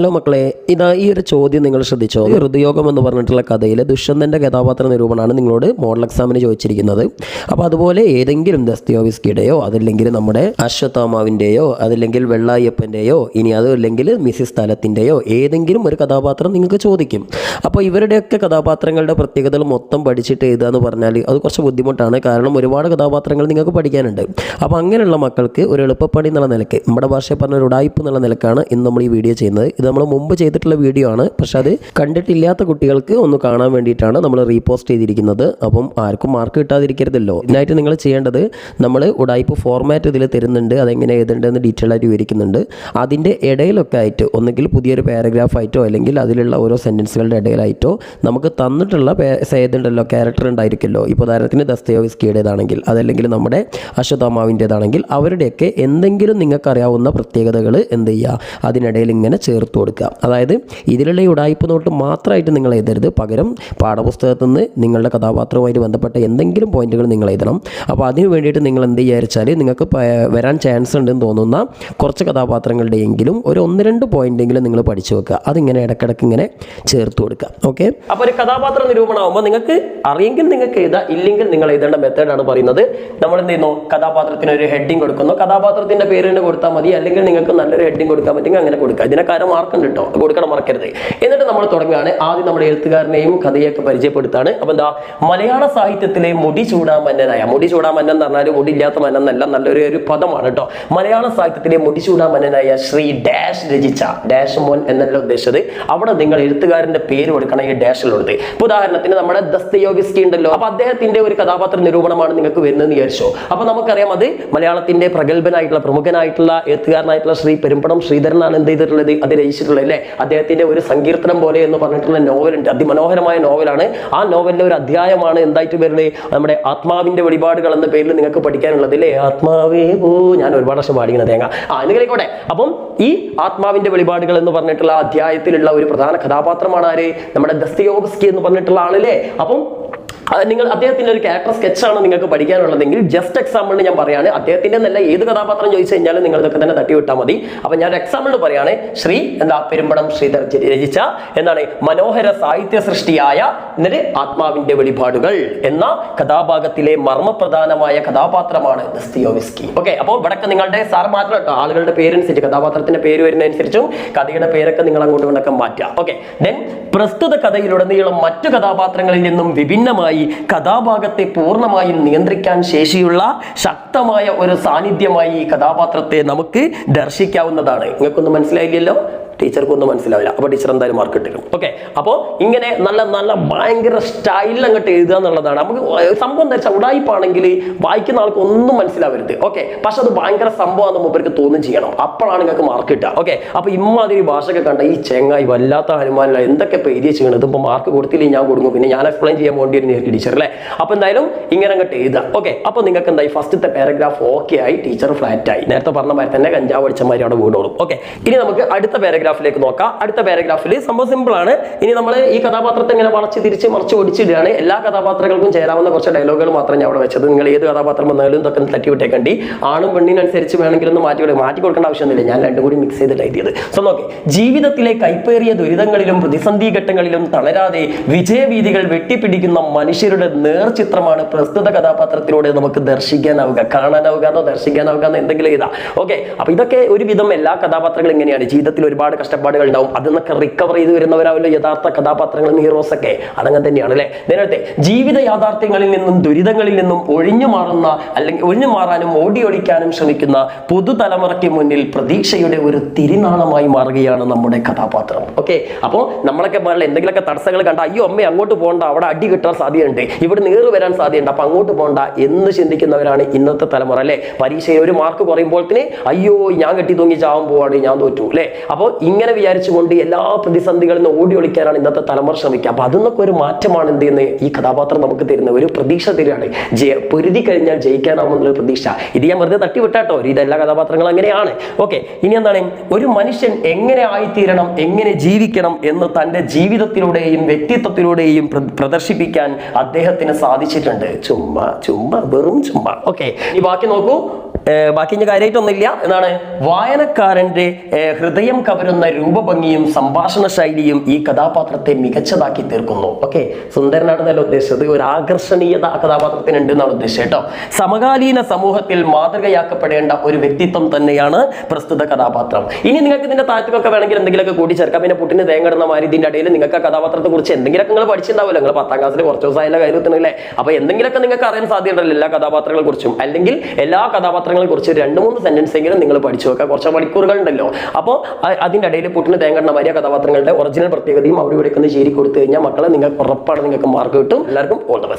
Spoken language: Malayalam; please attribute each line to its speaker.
Speaker 1: ഹലോ മക്കളെ ഇതാ ഈ ഒരു ചോദ്യം നിങ്ങൾ ശ്രദ്ധിച്ചോ? ഹൃദയോഗം എന്ന് പറഞ്ഞിട്ടുള്ള കഥയിൽ ദുഷ്യന്തന്റെ കഥാപാത്ര നിരൂപണമാണ് നിങ്ങളോട് മോഡൽ എക്സാമിന് ചോദിച്ചിരിക്കുന്നത്. അപ്പോൾ അതുപോലെ ഏതെങ്കിലും ദസ്തിയോവിസ്കിയുടെയോ അതല്ലെങ്കിൽ നമ്മുടെ അശ്വത്ഥാമാവിന്റെയോ അതല്ലെങ്കിൽ വെള്ളായപ്പന്റെയോ ഇനി അതല്ലെങ്കിൽ മിസിസ് സ്ഥലത്തിന്റെയോ ഏതെങ്കിലും ഒരു കഥാപാത്രം നിങ്ങൾക്ക് ചോദിക്കും. അപ്പോൾ ഇവരുടെയൊക്കെ കഥാപാത്രങ്ങളുടെ പ്രത്യേകതകൾ മൊത്തം പഠിച്ചിട്ട് എഴുതുക പറഞ്ഞാൽ അത് കുറച്ച് ബുദ്ധിമുട്ടാണ്. കാരണം ഒരുപാട് കഥാപാത്രങ്ങൾ നിങ്ങൾക്ക് പഠിക്കാനുണ്ട്. അപ്പോൾ അങ്ങനെയുള്ള മക്കൾക്ക് ഒരു എളുപ്പപ്പണി എന്നുള്ള നിലയ്ക്ക് നമ്മുടെ ഭാഷയിൽ പറഞ്ഞ ഒരു ഉടായ്പ എന്നുള്ള നിലക്കാണ് ഇന്ന് നമ്മൾ ഈ വീഡിയോ ചെയ്യുന്നത്. ഇത് നമ്മൾ മുമ്പ് ചെയ്തിട്ടുള്ള വീഡിയോ ആണ്. പക്ഷെ അത് കണ്ടിട്ടില്ലാത്ത കുട്ടികൾക്ക് ഒന്ന് കാണാൻ വേണ്ടിയിട്ടാണ് നമ്മൾ റീപോസ്റ്റ് ചെയ്തിരിക്കുന്നത്. അപ്പം ആർക്കും മാർക്ക് കിട്ടാതിരിക്കരുതല്ലോ. ഇതിനായിട്ട് നിങ്ങൾ ചെയ്യേണ്ടത് നമ്മൾ ഉടായ്പ ഫോർമാറ്റ് ഇതിൽ തരുന്നുണ്ട്. അതെങ്ങനെ എഴുതേണ്ടതെന്ന് ഡീറ്റെയിൽ ആയിട്ട് വിവരിക്കുന്നുണ്ട്. അതിന്റെ ഇടയിലൊക്കെ ആയിട്ട് ഒന്നുകിൽ പുതിയൊരു പാരഗ്രാഫ് ആയിട്ടോ അല്ലെങ്കിൽ അതിലുള്ള ഓരോ സെന്റൻസുകളുടെ ഇടയിലായിട്ടോ നമുക്ക് തന്നിട്ടുള്ള ഏതുണ്ടല്ലോ ക്യാരക്ടർ ഉണ്ടായിരിക്കുമല്ലോ ഇപ്പോൾ ഉദാഹരണത്തിന് ദസ്തയോവിസ്കിയുടേതാണെങ്കിൽ അതല്ലെങ്കിൽ നമ്മുടെ അശ്വതാമാവിന്റേതാണെങ്കിൽ അവരുടെയൊക്കെ എന്തെങ്കിലും നിങ്ങൾക്കറിയാവുന്ന പ്രത്യേകതകൾ എന്ത് ചെയ്യുക? അതിനിടയിൽ ഇങ്ങനെ ചേർത്ത് കൊടുക്കുക. അതായത് ഇതിലുള്ള ഉടായ്പ നോട്ട് മാത്രമായിട്ട് നിങ്ങൾ എഴുതരുത്. പകരം പാഠപുസ്തകത്തിൽ നിന്ന് നിങ്ങളുടെ കഥാപാത്രവുമായിട്ട് ബന്ധപ്പെട്ട എന്തെങ്കിലും പോയിന്റുകൾ നിങ്ങൾ എഴുതണം. അപ്പോൾ അതിന് വേണ്ടിയിട്ട് നിങ്ങൾ എന്ത് വിചാരിച്ചാൽ നിങ്ങൾക്ക് വരാൻ ചാൻസ് ഉണ്ടെന്ന് തോന്നുന്ന കുറച്ച് കഥാപാത്രങ്ങളുടെയെങ്കിലും ഒരു ഒന്ന് രണ്ട് പോയിന്റെങ്കിലും നിങ്ങൾ പഠിച്ചു വെക്കുക. അതിങ്ങനെ ഇടയ്ക്കിടയ്ക്ക് ഇങ്ങനെ ചേർത്ത് കൊടുക്കുക. ഓക്കെ അപ്പോൾ ഒരു കഥാപാത്ര നിരൂപണമാകുമ്പോൾ നിങ്ങൾക്ക് അറിയെങ്കിൽ നിങ്ങൾക്ക് എഴുതാം. ഇല്ലെങ്കിൽ നിങ്ങൾ എഴുതേണ്ട മെത്തേഡാണ് പറയുന്നത്. നമ്മൾ എന്ത് ചെയ്യുന്നു? കഥാപാത്രത്തിന് ഒരു ഹെഡിങ് കൊടുക്കുന്നു. കഥാപാത്രത്തിന്റെ പേര് തന്നെ കൊടുത്താൽ മതി. അല്ലെങ്കിൽ നിങ്ങൾക്ക് നല്ലൊരു ഹെഡിങ് കൊടുക്കാൻ പറ്റുമെങ്കിൽ അങ്ങനെ കൊടുക്കുക. ഇതിനൊക്കെ മാർക്കുണ്ട് കേട്ടോ. കൊടുക്കണം മറക്കരുത്. എന്നിട്ട് നമ്മൾ തുടങ്ങുകയാണ്. ആദ്യം നമ്മുടെ എഴുത്തുകാരനെയും കഥയൊക്കെ പരിചയപ്പെടുത്താണ്. അപ്പോൾ എന്താ മലയാള സാഹിത്യത്തിലെ മുടി ചൂടാമന്നനായ മുടി ചൂടാമന്നൻ എന്ന് പറഞ്ഞാൽ മുടി ഇല്ലാത്ത മന്നൻ എന്നല്ല നല്ലൊരു ഒരു പദമാണ് കേട്ടോ. മലയാള സാഹിത്യത്തിലെ മുടി ചൂടാമന്നനായ ശ്രീ ഡാഷ് രചിച്ച ഡാഷ് മോൻ എന്നല്ല ഉദ്ദേശിച്ചത്. അവിടെ നിങ്ങൾ എഴുത്തുകാരന്റെ പേര് കൊടുക്കണം ഈ ഡാഷിലുള്ളത് ഇപ്പൊ ഉദാഹരണത്തിന് നമ്മുടെ ദസ്തയോഗിസ്കി ഉണ്ടല്ലോ. അപ്പൊ അദ്ദേഹത്തിന്റെ ഒരു കഥാപാത്ര നിരൂപണമാണ് നിങ്ങൾക്ക് വരുന്നതെന്ന് വിചാരിച്ചോ. അപ്പൊ നമുക്കറിയാം അത് മലയാളത്തിന്റെ പ്രഗത്ഭനായിട്ടുള്ള പ്രമുഖനായിട്ടുള്ള എഴുത്തുകാരനായിട്ടുള്ള ശ്രീ പെരുമ്പടം ശ്രീധരനാണ് എന്ത് ചെയ്തിട്ടുള്ളത്? അത് രചിച്ചിട്ടുള്ളത് അല്ലേ? അദ്ദേഹത്തിന്റെ ഒരു സങ്കീർത്തനം പോലെ എന്ന് പറഞ്ഞിട്ടുള്ള നോവലുണ്ട് അതിമനോഹരമായ നോവലാണ് ആ നോവലിന്റെ ഒരു അധ്യായമാണ് എന്തായിട്ട് വരുന്നത്? നമ്മുടെ ആത്മാവിന്റെ വെളിപാടുകൾ എന്ന പേരിൽ നിങ്ങൾക്ക് പഠിക്കാനുള്ളത് അല്ലേ? ആത്മാവേ ഓ ഞാൻ ഒരുപാട് വർഷം പാടിക്കുന്ന തേങ്ങ. ആ എന്നിങ്ങനെ അപ്പം ഈ ആത്മാവിന്റെ വെളിപാടുകൾ എന്ന് പറഞ്ഞിട്ടുള്ള അധ്യായത്തിലുള്ള ഒരു പ്രധാന കഥാപാത്രമാണ് ആര്? നമ്മുടെ ദസ്തയോവസ്കി എന്ന് പറഞ്ഞിട്ടുള്ള ആളല്ലേ? അപ്പം അത് നിങ്ങൾ അദ്ദേഹത്തിന്റെ ഒരു ക്യാരക്ടർ സ്കെച്ചാണ് നിങ്ങൾക്ക് പഠിക്കാനുള്ളതെങ്കിൽ ജസ്റ്റ് എക്സാമ്പിളിന് ഞാൻ പറയാണ്. അദ്ദേഹത്തിന്റെ നല്ല ഏത് കഥാപാത്രം ചോദിച്ചു കഴിഞ്ഞാലും നിങ്ങൾ ഇതൊക്കെ തന്നെ തട്ടി വിട്ടാൽ മതി. അപ്പൊ ഞാൻ എക്സാമ്പിൾ പറയാണ്. ശ്രീ എന്താ പെരുമ്പടം ശ്രീധർ രചിച്ച എന്താണ്? മനോഹര സാഹിത്യ സൃഷ്ടിയായ എന്നിട്ട് ആത്മാവിന്റെ വെളിപാടുകൾ എന്ന കഥാഭാഗത്തിലെ മർമ്മപ്രധാനമായ കഥാപാത്രമാണ് ദസ്തിയോവിസ്കി. ഓക്കെ അപ്പോൾ ഇവിടൊക്കെ നിങ്ങളുടെ സാർ മാത്രം കേട്ടോ. ആളുകളുടെ പേരനുസരിച്ച് കഥാപാത്രത്തിന്റെ പേര് വരുന്നതനുസരിച്ചും കഥയുടെ പേരൊക്കെ നിങ്ങൾ അങ്ങോട്ടും കൊണ്ടൊക്കെ മാറ്റാം ഓക്കെ ദെൻ പ്രസ്തുത കഥയിലുടനീളം മറ്റു കഥാപാത്രങ്ങളിൽ നിന്നും വിഭിന്നമായി കഥാഭാഗത്തെ പൂർണമായും നിയന്ത്രിക്കാൻ ശേഷിയുള്ള ശക്തമായ ഒരു സാന്നിധ്യമായി ഈ കഥാപാത്രത്തെ നമുക്ക് ദർശിക്കാവുന്നതാണ്. നിങ്ങൾക്കൊന്നും മനസ്സിലായില്ലല്ലോ? ടീച്ചർക്കൊന്നും മനസ്സിലാവില്ല. അപ്പോൾ ടീച്ചർ എന്തായാലും മാർക്ക് ഇട്ടിരുന്നു ഓക്കെ അപ്പോൾ ഇങ്ങനെ നല്ല നല്ല ഭയങ്കര സ്റ്റൈലിൽ അങ്ങോട്ട് എഴുതുക എന്നുള്ളതാണ്. നമുക്ക് സംഭവം എന്താ വെച്ചാൽ ഉടായിപ്പാണെങ്കിൽ വായിക്കുന്ന ആൾക്ക് ഒന്നും മനസ്സിലാവരുത്. ഓക്കെ പക്ഷെ അത് ഭയങ്കര സംഭവമാണെന്ന് മൂപ്പർക്ക് തോന്നും ചെയ്യണം. അപ്പോഴാണ് നിങ്ങൾക്ക് മാർക്ക് കിട്ടുക. ഓക്കെ അപ്പോൾ ഇമ്മാതിരി ഭാഷയൊക്കെ കണ്ട ഈ ചെങ്ങായി വല്ലാത്ത ഹനുമാനില്ല എന്തൊക്കെ ഇപ്പോൾ ചെയ്യണം ഇപ്പോൾ മാർക്ക് കൊടുത്തില്ലെങ്കിൽ ഞാൻ കൊടുക്കും പിന്നെ ഞാൻ എക്സ്പ്ലെയിൻ ചെയ്യാൻ വേണ്ടി ഒരു ടീച്ചർ അല്ലേ? അപ്പോൾ എന്തായാലും ഇങ്ങനെ അങ്ങോട്ട് എഴുതാം ഓക്കെ അപ്പോൾ നിങ്ങൾക്ക് എന്തായി? ഫസ്റ്റത്തെ പാരഗ്രാഫ് ഓക്കെ ആയി. ടീച്ചർ ഫ്ലാറ്റ് ആയി. നേരത്തെ പറഞ്ഞ മാതിരി തന്നെ കഞ്ചാവ് അടിച്ചമാരി അവിടെ വീടോളും ഓക്കെ ഇനി നമുക്ക് അടുത്ത പാരഗ്രാഫിലേക്ക് നോക്കാം. അടുത്ത പാരഗ്രാഫിൽ സംഭവം സിമ്പിൾ ആണ്. ഇനി നമ്മൾ ഈ കഥാപാത്രത്തെ ഇങ്ങനെ വളച്ച് തിരിച്ച് മറിച്ച് ഓടിച്ചിടുകയാണ് എല്ലാ കഥാപാത്രങ്ങൾക്കും ചേരാവുന്ന കുറച്ച് ഡയലോഗുകൾ മാത്രം ഞാൻ അവിടെ വെച്ചത്. നിങ്ങൾ ഏത് കഥാപാത്രം വന്നാലും ഇതൊക്കെ തട്ടി വിട്ടേക്കണ്ടി. ആണും പെണ്ണിനനുസരിച്ച് വേണമെങ്കിൽ ഒന്ന് മാറ്റി മാറ്റി കൊടുക്കേണ്ട ആവശ്യമൊന്നുമില്ല. ഞാൻ രണ്ടും കൂടി മിക്സ് ചെയ്തിട്ട് എഴുതിയത്. സോ നോക്കി. ജീവിതത്തിലെ കൈപ്പേറിയ ദുരിതങ്ങളിലും പ്രതിസന്ധി ഘട്ടങ്ങളിലും തളരാതെ വിജയവീതികൾ വെട്ടിപ്പിടിക്കുന്ന മനുഷ്യരുടെ നേർചിത്രമാണ് പ്രസ്തുത കഥാപാത്രത്തിലൂടെ നമുക്ക് ദർശിക്കാനാവുക. കാണാനാവുക എന്നോ ദർശിക്കാനാവുക എന്നോ എന്തെങ്കിലും ഇതാ ഓക്കെ അപ്പൊ ഇതൊക്കെ ഒരുവിധം എല്ലാ കഥാപാത്രങ്ങളും ഇങ്ങനെയാണ്. ജീവിതത്തിൽ ഒരുപാട് കഷ്ടപ്പാടുകൾ ഉണ്ടാവും നിന്നൊക്കെ റിക്കവർ ചെയ്ത് വരുന്നവരാവല്ലോ യഥാർത്ഥ കഥാപാത്രങ്ങളും ഹീറോസ് ഒക്കെ. അതങ്ങനെ തന്നെയാണ് അല്ലെ? നേരത്തെ ജീവിത യാഥാർത്ഥ്യങ്ങളിൽ നിന്നും ദുരിതങ്ങളിൽ നിന്നും ഒഴിഞ്ഞു മാറുന്ന അല്ലെങ്കിൽ ഒഴിഞ്ഞു മാറാനും ഓടി ഒളിക്കാനും ശ്രമിക്കുന്ന പുതുതലമുറയ്ക്ക് മുന്നിൽ പ്രതീക്ഷയുടെ ഒരു തിരിനാളമായി മാറുകയാണ് നമ്മുടെ കഥാപാത്രം. ഓക്കെ അപ്പോൾ നമ്മളൊക്കെ പോലെ എന്തെങ്കിലുമൊക്കെ തടസ്സങ്ങൾ കണ്ട അയ്യോ അമ്മ അങ്ങോട്ട് പോകണ്ട. അവിടെ അടി കിട്ടാൻ സാധ്യതയുണ്ട്. ഇവിടെ നേറ് വരാൻ സാധ്യതയുണ്ട്. അപ്പൊ അങ്ങോട്ട് പോകണ്ട. എന്ന് ചിന്തിക്കുന്നവരാണ് ഇന്നത്തെ തലമുറ അല്ലെ? പരീക്ഷയിൽ ഒരു മാർക്ക് കുറയുമ്പോൾ തന്നെ അയ്യോ ഞാൻ കെട്ടി തൂങ്ങി ചാവാൻ പോവാണ്. ഞാൻ തോറ്റു. അല്ലെ? അപ്പോൾ ഇങ്ങനെ വിചാരിച്ചുകൊണ്ട് എല്ലാ പ്രതിസന്ധികളിൽ നിന്ന് ഓടി ഒളിക്കാനാണ് ഇന്നത്തെ തലമുറ ശ്രമിക്കുക. അപ്പൊ അതിന്നൊക്കെ ഒരു മാറ്റമാണ് എന്ത് ചെയ്യുന്നത്? ഈ കഥാപാത്രം നമുക്ക് തരുന്ന ഒരു പ്രതീക്ഷ തരികയാണ്. ജയ പൊരുതി കഴിഞ്ഞാൽ ജയിക്കാനാവുമെന്നുള്ള പ്രതീക്ഷ. ഇത് ഞാൻ വെറുതെ തട്ടി വിട്ടാട്ടോ ഇത് എല്ലാ കഥാപാത്രങ്ങളും അങ്ങനെയാണ്. ഓക്കെ ഇനി എന്താണ്? ഒരു മനുഷ്യൻ എങ്ങനെ ആയിത്തീരണം എങ്ങനെ ജീവിക്കണം എന്ന് തന്റെ ജീവിതത്തിലൂടെയും വ്യക്തിത്വത്തിലൂടെയും പ്ര- പ്രദർശിപ്പിക്കാൻ അദ്ദേഹത്തിന് സാധിച്ചിട്ടുണ്ട്. ചുമ്മാ ചുമ്മാ വെറും ചുമ്മാ. ഓക്കെ ഈ ബാക്കി നോക്കൂ. ബാക്കി ഇനി കാര്യമായിട്ടൊന്നുമില്ല. എന്നാണ് വായനക്കാരന്റെ ഹൃദയം കവരുന്ന പകരുന്ന രൂപഭംഗിയും സംഭാഷണ ശൈലിയും ഈ കഥാപാത്രത്തെ മികച്ചതാക്കി തീർക്കുന്നു. ഓക്കെ സുന്ദരനാണെന്നല്ല ഉദ്ദേശിച്ചത്. ഒരു ആകർഷണീയത ആ കഥാപാത്രത്തിനുണ്ട് എന്നാണ് ഉദ്ദേശിച്ചത് കേട്ടോ. സമകാലീന സമൂഹത്തിൽ മാതൃകയാക്കപ്പെടേണ്ട ഒരു വ്യക്തിത്വം തന്നെയാണ് പ്രസ്തുത കഥാപാത്രം. ഇനി നിങ്ങൾക്ക് ഇതിന്റെ താറ്റൊക്കെ വേണമെങ്കിൽ എന്തെങ്കിലുമൊക്കെ കൂടി ചേർക്കാം പിന്നെ പുട്ടിന് തേങ്ങടുന്ന മാതിരി ഇതിന്റെ ഇടയിൽ നിങ്ങൾക്ക് ആ കഥാപാത്രത്തെ കുറിച്ച് എന്തെങ്കിലുമൊക്കെ നിങ്ങൾ പഠിച്ചിട്ടുണ്ടാവില്ല നിങ്ങൾ പത്താം ക്ലാസ്സിൽ കുറച്ച് ദിവസമായാലും കാര്യത്തിനല്ലേ അപ്പൊ എന്തെങ്കിലുമൊക്കെ നിങ്ങൾക്ക് അറിയാൻ സാധ്യതയുണ്ടല്ലോ എല്ലാ കഥാപാത്രങ്ങളെ കുറിച്ചും. അല്ലെങ്കിൽ എല്ലാ കഥാപാത്രങ്ങളെ കുറിച്ച് രണ്ട് മൂന്ന് സെന്റൻസ് എങ്കിലും നിങ്ങൾ പഠിച്ചു വെക്കുക കുറച്ച് മണിക്കൂറുകൾ ഉണ്ടല്ലോ. അപ്പോൾ അതിന്റെ ഇടയിൽ പുട്ടിന് തേങ്ങണ്ണ മാതിരി കഥാപാത്രങ്ങളുടെ ഒറിജിനൽ പ്രത്യേകതയും അവർ ഒന്ന് ചേരി കൊടുത്തു കഴിഞ്ഞാൽ മക്കളെ നിങ്ങൾക്ക് ഉറപ്പാണ് നിങ്ങൾക്ക് മാർക്ക് കിട്ടും. എല്ലാവർക്കും ഓൾ ദ ബെസ്റ്റ്